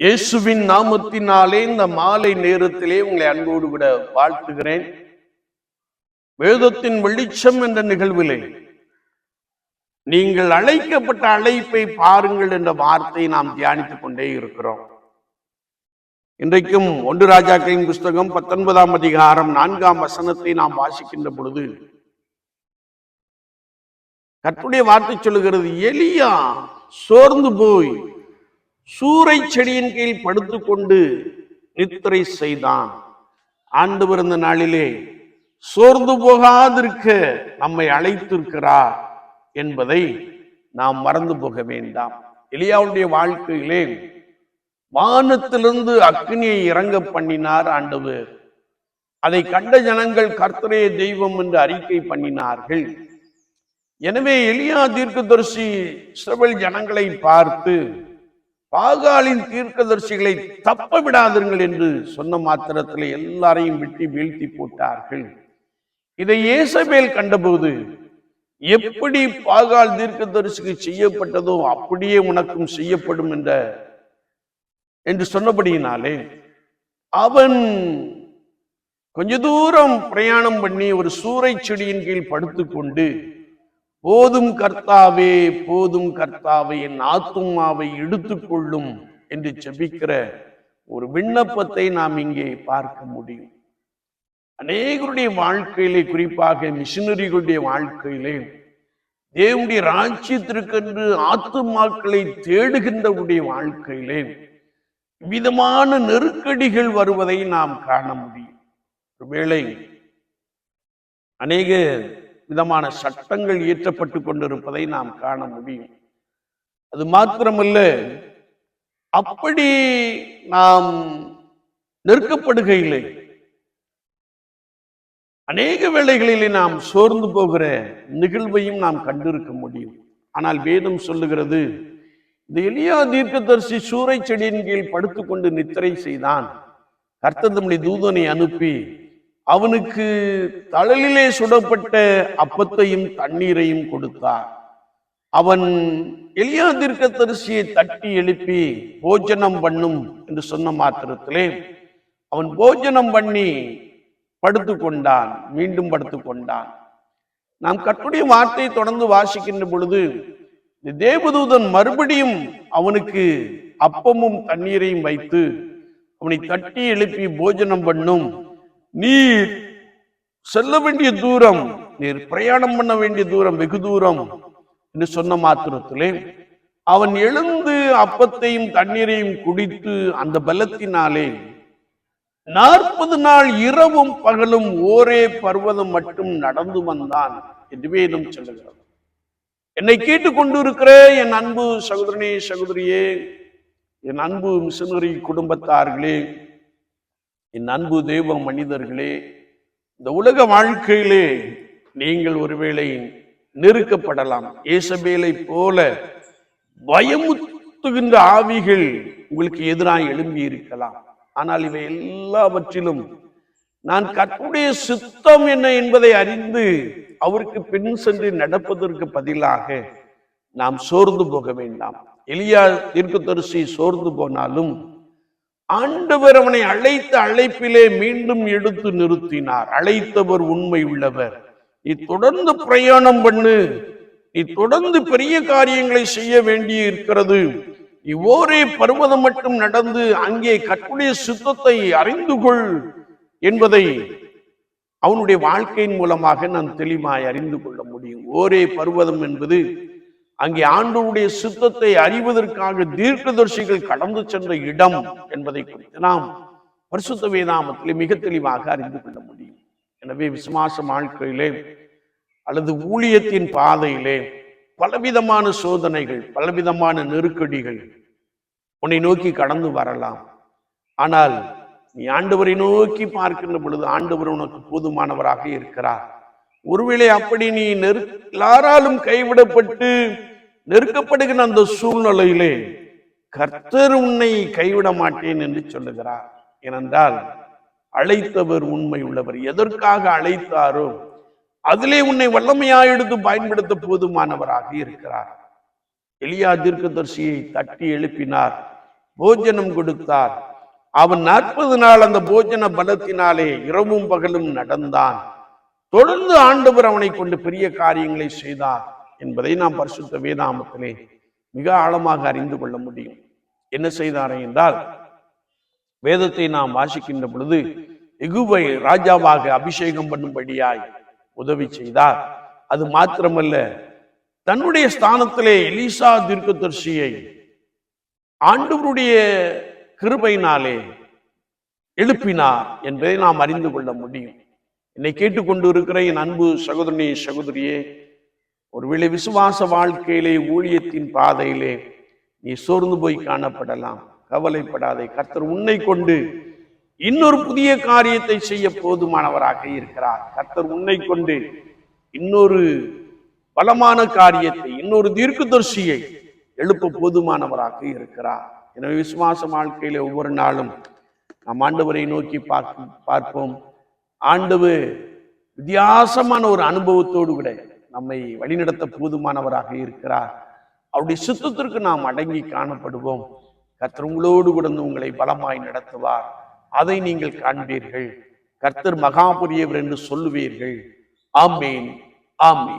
இயேசுவின் நாமத்தினாலே இந்த மாலை நேரத்திலே உங்களை அன்போடு கூட வாழ்த்துகிறேன். வேதத்தின் வெளிச்சம் என்ற நிகழ்விலே நீங்கள் அழைக்கப்பட்ட அழைப்பை பாருங்கள் என்ற வார்த்தையை நாம் தியானித்துக் கொண்டே இருக்கிறோம். இன்றைக்கும் ஒன்று ராஜாக்களின் புஸ்தகம் பத்தொன்பதாம் அதிகாரம் நான்காம் வசனத்தை நாம் வாசிக்கின்ற பொழுது கற்புடைய வார்த்தை சொல்லுகிறது எலியா சோர்ந்து போய் சூறை செடியின் கீழ் படுத்துக்கொண்டு நித்திரை செய்தான். ஆண்டு பிறந்த நாளிலே சோர்ந்து போகாதிருக்க நம்மை அழைத்திருக்கிறார் என்பதை நாம் மறந்து போக வேண்டாம். எலியாவுடைய வாழ்க்கையிலே வானத்திலிருந்து அக்னியை இறங்க பண்ணினார் ஆண்டவர். அதை கண்ட ஜனங்கள் கர்த்தரே தெய்வம் என்று அறிக்கை பண்ணினார்கள். எனவே எலியா தீர்க்கதரிசி இஸ்ரவேல் ஜனங்களை பார்த்து பாகாலின் தீர்க்கதர்சிகளை தப்ப விடாதீர்கள் என்று சொன்ன மாத்திரத்தில் எல்லாரையும் விட்டு வீழ்த்தி போட்டார்கள். இதை ஏசபேல் கண்டபோது எப்படி பாகால் தீர்க்கதரிசிக்கு செய்யப்பட்டதோ அப்படியே உனக்கும் செய்யப்படும் என்ற என்று சொன்னபடியினாலே அவன் கொஞ்ச தூரம் பிரயாணம் பண்ணி ஒரு சூறை செடியின் கீழ் படுத்துக்கொண்டு போதும் கர்த்தாவே போதும் கர்த்தாவே என் ஆத்துமாவை எடுத்துக்கொள்ளும் என்று செபிக்கிற ஒரு விண்ணப்பத்தை நாம் இங்கே பார்க்க முடியும். அநேகருடைய வாழ்க்கையிலே குறிப்பாக மிஷினரிகளுடைய வாழ்க்கையிலே தேவனுடைய ராஜ்யத்திற்கென்று ஆத்துமாக்களை தேடுகின்றவருடைய வாழ்க்கையிலே விதமான நெருக்கடிகள் வருவதை நாம் காண முடியும். ஒருவேளை அநேக விதமான சட்டங்கள் இயற்றப்பட்டு கொண்டிருப்பதை நாம் காண முடியும். அது மாத்திரமல்ல அப்படி நாம் நெருக்கப்படுகையிலே அநேக வேளைகளிலே நாம் சோர்ந்து போகிற நிகழ்வையும் நாம் கண்டிருக்க முடியும். ஆனால் வேதம் சொல்லுகிறது இந்த எளியா தீர்க்கதரிசி சூறை செடியின் கீழ் படுத்துக்கொண்டு நித்திரை செய்தான். கர்த்தர் தம்முடைய தூதனை அனுப்பி அவனுக்கு தழலிலே சுடப்பட்ட அப்பத்தையும் தண்ணீரையும் கொடுத்தார் அவன் எளியா தீர்க்கதரிசியை தட்டி எழுப்பி போஜனம் பண்ணும் என்று சொன்ன மாத்திரத்திலே அவன் போஜனம் பண்ணி படுத்து கொண்டான் மீண்டும் படுத்து கொண்டான் நாம் கட்டுடைய வார்த்தையை தொடர்ந்து வாசிக்கின்ற பொழுது இந்த தேவதூதன் மறுபடியும் அவனுக்கு அப்பமும் தண்ணீரையும் வைத்து அவனை தட்டி எழுப்பி போஜனம் பண்ணும் நீர் செல்ல வேண்டிய தூரம் நீர் பிரயாணம் பண்ண வேண்டிய தூரம் வெகு தூரம் என்று சொன்ன மாத்திரத்திலே அவன் எழுந்து அப்பத்தையும் தண்ணீரையும் குடித்து அந்த பலத்தினாலே நாற்பது நாள் இரவும் பகலும் ஓரே பர்வதம் மட்டும் நடந்து வந்தான் என்று வேதம் சொல்லுகிறது. என்னை கேட்டுக் கொண்டிருக்கிற என் அன்பு சகோதரனே சகோதரியே என் அன்பு மிஷனரி குடும்பத்தார்களே என் அன்பு தெய்வ மனிதர்களே இந்த உலக வாழ்க்கையிலே நீங்கள் ஒருவேளை நெருக்கப்படலாம். ஏசபேலை போல பயமுத்துகின்ற ஆவிகள் உங்களுக்கு எதிராக எழும்பி இருக்கலாம். ஆனால் இவை எல்லாவற்றிலும் நான் கற்புடைய சித்தம் என்ன என்பதை அறிந்து அவருக்கு பின் சென்று நடப்பதற்கு பதிலாக நாம் சோர்ந்து போக வேண்டாம். எளியா தீர்க்கதரிசி சோர்ந்து போனாலும் ஆண்டவர் அவனை அழைத்த அழைப்பிலே மீண்டும் எடுத்து நிறுத்தினார். அழைத்தவர் உண்மை உள்ளவர். நீ தொடர்ந்து பிரயாணம் பண்ணு. நீ தொடர்ந்து பெரிய காரியங்களை செய்ய வேண்டி இருக்கிறது. நீ ஓரே பருவதம் மட்டும் நடந்து அங்கே கற்புடைய சித்தத்தை அறிந்து கொள் என்பதை அவனுடைய வாழ்க்கையின் மூலமாக நான் தெளிவாய் அறிந்து கொள்ள முடியும். ஓரே பருவதம் என்பது அங்கே ஆண்டவருடைய சித்தத்தை அறிவதற்காக தீர்க்கதர்சிகள் கடந்து சென்ற இடம் என்பதை குறித்து நாம் பரிசுத்த வேதாமத்திலே மிக தெளிவாக அறிந்து கொள்ள முடியும். எனவே விசுவாச வாழ்க்கையிலே அல்லது ஊழியத்தின் பாதையிலே பலவிதமான சோதனைகள் பலவிதமான நெருக்கடிகள் உன்னை நோக்கி கடந்து வரலாம். ஆனால் நீ ஆண்டவரை நோக்கி பார்க்கின்ற பொழுது ஆண்டவர் உனக்கு போதுமானவராக இருக்கிறார். ஒருவேளை அப்படி நீ நெரு எல்லாராலும் கைவிடப்பட்டு நெருக்கப்படுகிற அந்த சூழ்நிலையிலே கர்த்தர் உன்னை கைவிட மாட்டேன் என்று சொல்லுகிறார். ஏனென்றால் அழைத்தவர் உண்மை உள்ளவர். எதற்காக அழைத்தாரோ அதிலே உன்னை வல்லமையா எடுத்து பயன்படுத்த போதுமானவராக இருக்கிறார். எளியா தீர்க்கதர்சியை தட்டி எழுப்பினார். போஜனம் கொடுத்தார். அவன் நாற்பது நாள் அந்த போஜன பலத்தினாலே இரவும் பகலும் நடந்தான். தொடர்ந்து ஆண்டவர் அவனை கொண்டு பெரிய காரியங்களை செய்தார் என்பதை நாம் பரிசுத்த வேதாமத்திலே மிக ஆழமாக அறிந்து கொள்ள முடியும். என்ன செய்தார் என்றால் வேதத்தை நாம் வாசிக்கின்ற பொழுது எகுவை ராஜாவாக அபிஷேகம் பண்ணும்படியாய் உதவி செய்தார். அது மாத்திரமல்ல தன்னுடைய ஸ்தானத்திலே எலிசா தீர்க்கதரிசியை ஆண்டவருடைய கிருபையினாலே எழுப்பினார் என்பதை நாம் அறிந்து கொள்ள முடியும். என்னை கேட்டுக்கொண்டு இருக்கிற என் அன்பு சகோதரனே சகோதரியே ஒருவேளை விசுவாச வாழ்க்கையிலே ஊழியத்தின் பாதையிலே நீ சோர்ந்து போய் காணப்படலாம். கவலைப்படாதே. கர்த்தர் உன்னை கொண்டு இன்னொரு புதிய காரியத்தை செய்ய போதுமானவராக இருக்கிறார். கர்த்தர் உன்னை கொண்டு இன்னொரு பலமான காரியத்தை இன்னொரு தீர்க்கதர்சியை எழுப்ப போதுமானவராக இருக்கிறார். எனவே விசுவாச வாழ்க்கையில ஒவ்வொரு நாளும் நாம் ஆண்டவரை நோக்கி பார்க்க பார்ப்போம். ஆண்டவு வித்தியாசமான ஒரு அனுபவத்தோடு கூட நம்மை வழிநடத்த போதுமானவராக இருக்கிறார். அவருடைய சித்தத்திற்கு நாம் அடங்கி காணப்படுவோம். கர்த்தர் உங்களோடு கூட இருந்து உங்களை பலமாய் நடத்துவார். அதை நீங்கள் காண்பீர்கள். கர்த்தர் மகாபுரியவர் என்று சொல்லுவீர்கள். ஆமேன். ஆமேன்.